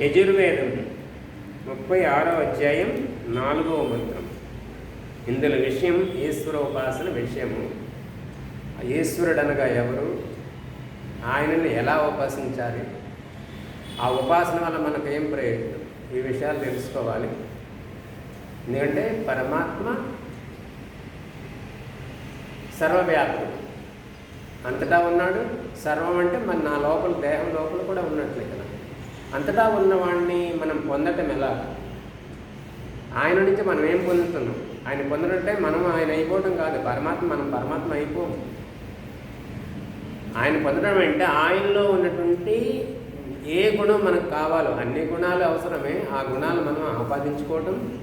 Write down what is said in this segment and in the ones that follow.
యజుర్వేదం ముప్పై ఆరో అధ్యాయం నాలుగవ మంత్రం. ఇందులో విషయం ఈశ్వర ఉపాసన విషయము. ఈశ్వరుడనగా ఈశ్వరుడు అనగా ఎవరు? ఆయనని ఎలా ఉపాసించాలి? ఆ ఉపాసన వల్ల మనకు ఏం ప్రయోజనం? ఈ విషయాలు తెలుసుకోవాలి. ఎందుకంటే పరమాత్మ సర్వవ్యాపకుడు. అంతటా ఉన్నాడు. సర్వం అంటే మన నా లోపల దేహం లోపల కూడా ఉన్నట్లే కదా. అంతటా ఉన్నవాడిని మనం పొందటం ఎలా? ఆయన నుంచి మనం ఏం పొందుతున్నాం? ఆయన పొందడంటే మనం ఆయన అయిపోవడం కాదు. పరమాత్మ మనం పరమాత్మ అయిపో. ఆయన పొందడం అంటే ఆయనలో ఉన్నటువంటి ఏ గుణం మనకు కావాలో అన్ని గుణాలు అవసరమే. ఆ గుణాలు మనం ఆపాదించుకోవటం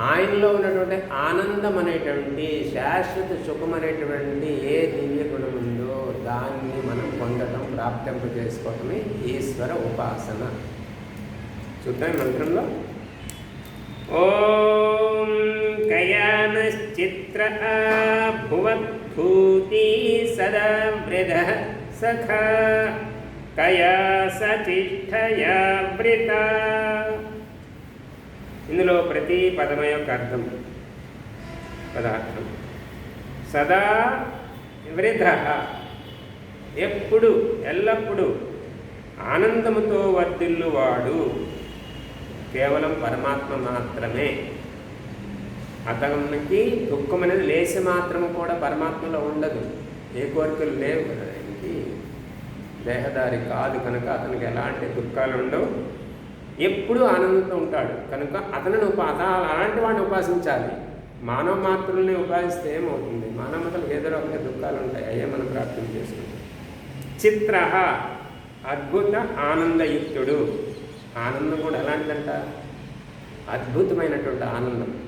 ఆయనలో ఉన్నటువంటి ఆనందం అనేటువంటి శాశ్వత సుఖం అనేటువంటి ఏ దివ్య గుణం ఉందో దాన్ని మనం పొందడం ప్రాప్తింప చేసుకోవటమే ఈశ్వర ఉపాసన. చూద్దాం మంత్రంలో. ఓం కయానశ్చిత్ర భువద్భూతి సదా మృద సఖ. కయా సచిష్టయా వృతా ఇందులో ప్రతి పదమ యొక్క అర్థం పదార్థం. సదా వృధ ఎప్పుడు ఎల్లప్పుడూ ఆనందముతో వర్ధిల్లువాడు కేవలం పరమాత్మ మాత్రమే. అతనికి దుఃఖం అనేది లేచి మాత్రము కూడా పరమాత్మలో ఉండదు. ఏ కోరికలు లేవు కదా దేహదారి కాదు కనుక అతనికి ఎలాంటి దుఃఖాలు ఉండవు ఎప్పుడూ ఆనందంతో ఉంటాడు. కనుక అతనిని ఉపా అలాంటి వాడిని ఉపాసించాలి. మానవ మాత్రుల్ని ఉపాసిస్తే ఏమవుతుంది? మానవతలకు ఏదో ఒక దుఃఖాలు ఉంటాయి. అయ్యే మనం ప్రార్థన చేసుకుంటాం. చిత్ర అద్భుత ఆనందయుక్తుడు. ఆనందం కూడా ఎలాంటిదంట? అద్భుతమైనటువంటి ఆనందం.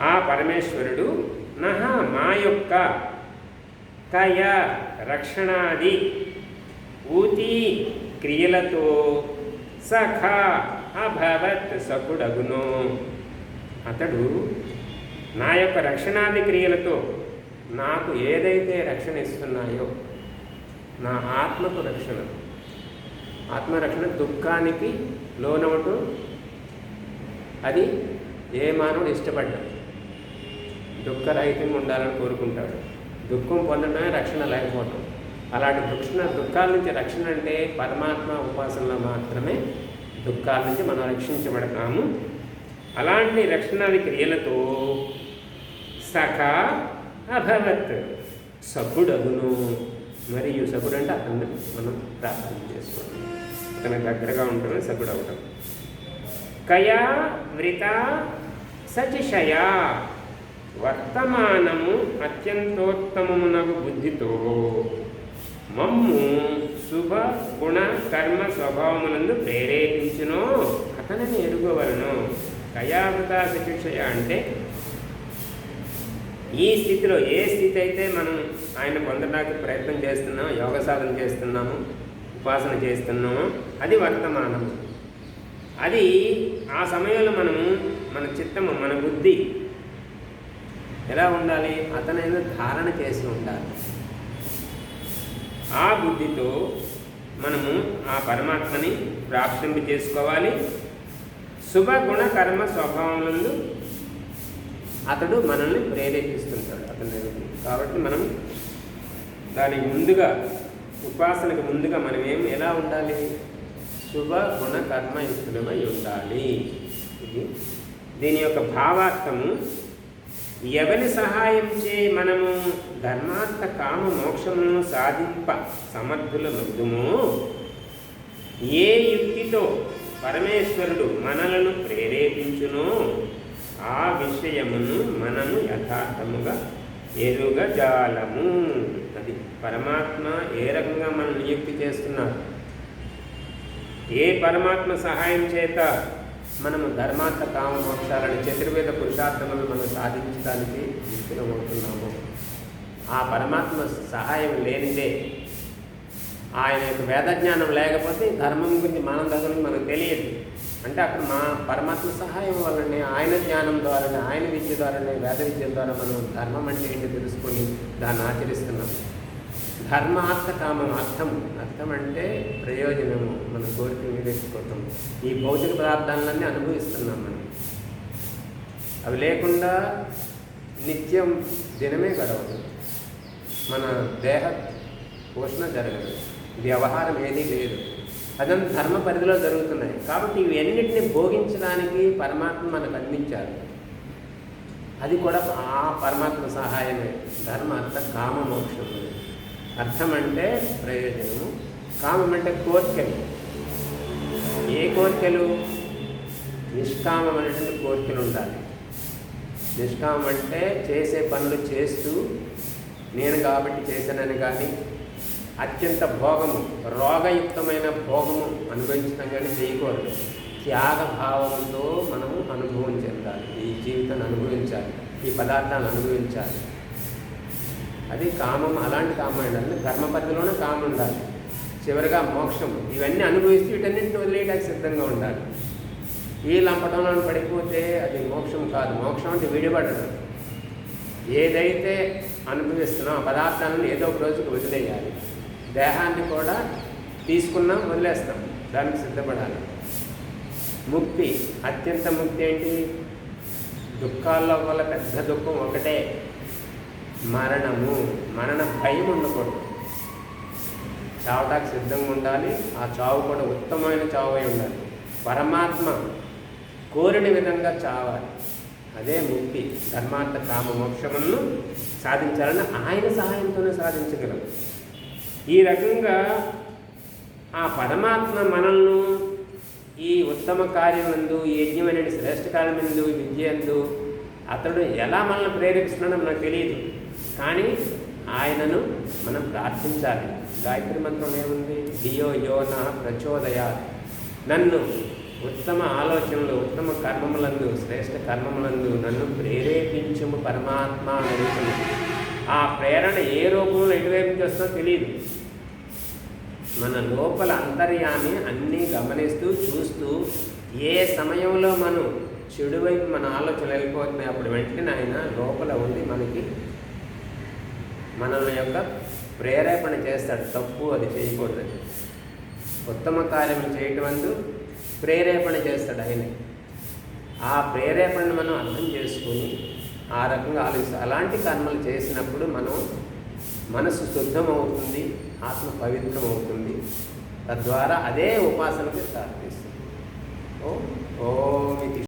ఆ పరమేశ్వరుడు నహ మా యొక్క కయ రక్షణాది ఊతి క్రియలతో సఖ అభవత్ సఖుడగును అతడు నా యొక్క రక్షణాది క్రియలతో నాకు ఏదైతే రక్షణ ఇస్తున్నాయో నా ఆత్మకు రక్షణ. ఆత్మరక్షణ దుఃఖానికి లోనవటం అది ఏ మానవుడు ఇష్టపడ్డాడు దుఃఖరహితంగా ఉండాలని కోరుకుంటాడు. దుఃఖం పొందడమే రక్షణ లేకపోవటం. అలాంటి దుక్షణ దుఃఖాల నుంచి రక్షణ అంటే పరమాత్మ ఉపాసనలో మాత్రమే దుఃఖాల నుంచి మనం రక్షించబడతాము. అలాంటి రక్షణాది క్రియలతో సఖ అభవత్ సఖుడగును మరియు సభుడు అంటే అతన్ని మనం ప్రార్థన చేసుకోవడం తన దగ్గరగా ఉంటుంది సభుడు అవటం కయా వృత సచిషయా వర్తమానము అత్యంతోత్తమమునగు బుద్ధితో మమ్ము శుభ గుణ కర్మ స్వభావములందు ప్రేరేపించునో. అతనిని ఎరుగవలను. కయావృత శిక్షయ అంటే ఈ స్థితిలో ఏ స్థితి అయితే మనం ఆయన పొందడానికి ప్రయత్నం చేస్తున్నాం యోగ సాధన చేస్తున్నాము ఉపాసన చేస్తున్నామో అది వర్తమానం అది ఆ సమయంలో మనము మన చిత్తము మన బుద్ధి ఎలా ఉండాలి? అతనైనా ధారణ చేసి ఉండాలి. ఆ బుద్ధితో మనము ఆ పరమాత్మని ప్రాప్తింప చేసుకోవాలి. శుభ కర్మ స్వభావములందు అతడు మనల్ని ప్రేరేపిస్తుంటాడు. అతని కాబట్టి మనం దానికి ముందుగా ఉపాసనకు ముందుగా మనం ఏం ఎలా ఉండాలి? శుభ గుణ కర్మయుక్తులమై ఉండాలి. ఇది దీని యొక్క భావార్థము. ఎవరి సహాయం చే మనము ధర్మార్థ కామ మోక్షమును సాధింప సమర్థుల మృదుము. ఏ యుక్తితో పరమేశ్వరుడు మనలను ప్రేరేపించునో ఆ విషయమును మనము యథార్థముగా ఎరుగజాలము. అది పరమాత్మ ఏ రకంగా మనం నియుక్తి చేస్తున్నారు? ఏ పరమాత్మ సహాయం చేత మనము ధర్మార్థ కామ మోక్షాలను చతుర్వేద పురుషార్థములు మనం సాధించడానికి విఫలమవుతున్నాము ఆ పరమాత్మ సహాయం లేనిదే ఆయన యొక్క వేదజ్ఞానం లేకపోతే ధర్మం గురించి మనం దగ్గర మనకు తెలియదు. అంటే అక్కడ మా పరమాత్మ సహాయం వల్లనే ఆయన జ్ఞానం ద్వారానే ఆయన విద్య ద్వారానే వేద విద్య ద్వారా మనం ధర్మం అంటే ఏంటి తెలుసుకొని దాన్ని ఆచరిస్తున్నాం. ధర్మార్థ కామం అర్థం అర్థం అంటే ప్రయోజనము. మన కోరిక నివేసుకోవటం ఈ భౌతిక పదార్థాలన్నీ అనుభవిస్తున్నాం మనం. అవి లేకుండా నిత్యం దినమే గడవదు. మన దేహ పోషణ జరగదు. వ్యవహారం ఏదీ లేదు. అదంతా ధర్మ పరిధిలో జరుగుతున్నాయి. కాబట్టి ఇవన్నిటిని భోగించడానికి పరమాత్మ మనకు అందించారు. అది కూడా ఆ పరమాత్మ సహాయమే. ధర్మ అర్థ కామ మోక్షం అర్థం అంటే ప్రయోజనము కామం అంటే కోరికలు. ఏ కోరికలు? నిష్కామం అనేటువంటి కోరికలు ఉండాలి. నిష్కామం అంటే చేసే పనులు చేస్తూ నేను కాబట్టి చేశానని కానీ అత్యంత భోగము రోగయుక్తమైన భోగము అనుభవించడం కానీ చేయకూడదు. త్యాగ భావంతో మనము అనుభవం చెందాలి. ఈ జీవితాన్ని అనుభవించాలి. ఈ పదార్థాన్ని అనుభవించాలి. అది కామం అలాంటి కామం ఉండాలి కర్మ పరిధిలోనే కామం ఉండాలి. చివరిగా మోక్షం. ఇవన్నీ అనుభవిస్తూ వీటన్నింటిని వదిలేయడానికి సిద్ధంగా ఉండాలి. ఈ లంపటంలో పడిపోతే అది మోక్షం కాదు. మోక్షం అంటే విడిపడడం ఏదైతే అనుభవిస్తున్నాం ఆ పదార్థాలను ఏదో ఒక రోజుకి వదిలేయాలి. దేహాన్ని కూడా తీసుకున్నాం వదిలేస్తాం దానికి సిద్ధపడాలి. ముక్తి. అత్యంత ముక్తి ఏంటి? దుఃఖాల్లో వల్ల పెద్ద దుఃఖం ఒకటే. మరణము మరణ భయం ఉండకూడదు. చావటానికి సిద్ధంగా ఉండాలి. ఆ చావు కూడా ఉత్తమమైన చావు అయి ఉండాలి. పరమాత్మ కోరిన విధంగా చావాలి. అదే ముక్తి ధర్మార్థ కామ మోక్షములను సాధించాలని ఆయన సహాయంతోనే సాధించగలం. ఈ రకంగా ఆ పరమాత్మ మనల్ని ఈ ఉత్తమ కార్యమందు ఈ యజ్ఞమైన శ్రేష్ఠ కార్యమందు విద్యందు అతడు ఎలా మనల్ని ప్రేరేపిస్తున్నాడో మనకు తెలియదు. కానీ ఆయనను మనం ప్రార్థించాలి. గాయత్రి మంత్రం ఏముంది? ధియో యోన ప్రచోదయ నన్ను ఉత్తమ ఆలోచనలు ఉత్తమ కర్మములందు శ్రేష్ఠ కర్మములందు నన్ను ప్రేరేపించము పరమాత్మ అని అడుగుతుంది. ఆ ప్రేరణ ఏ రూపంలో ఎటువైపు నుంచి వస్తుందో తెలియదు మన లోపల అంతర్యాన్ని అన్నీ గమనిస్తూ చూస్తూ ఏ సమయంలో మనం చెడువైపు మన ఆలోచనలు వెళ్ళిపోతున్నాయి అప్పుడు వెంటనే ఆయన లోపల ఉండి మనకి మన యొక్క ప్రేరేపణ చేస్తాడు తప్పు అది చేయకూడదు ఉత్తమ కార్యములు చేయటం అందు ప్రేరేపణ చేస్తాడు ఆయన ఆ ప్రేరేపణను మనం అర్థం చేసుకొని ఆ రకంగా ఆలోచిస్తాం అలాంటి కర్మలు చేసినప్పుడు మనం మనసు శుద్ధమవుతుంది ఆత్మ పవిత్రం అవుతుంది తద్వారా అదే ఉపాసనకి ప్రార్థిస్తుంది ఓ ఓ ఇది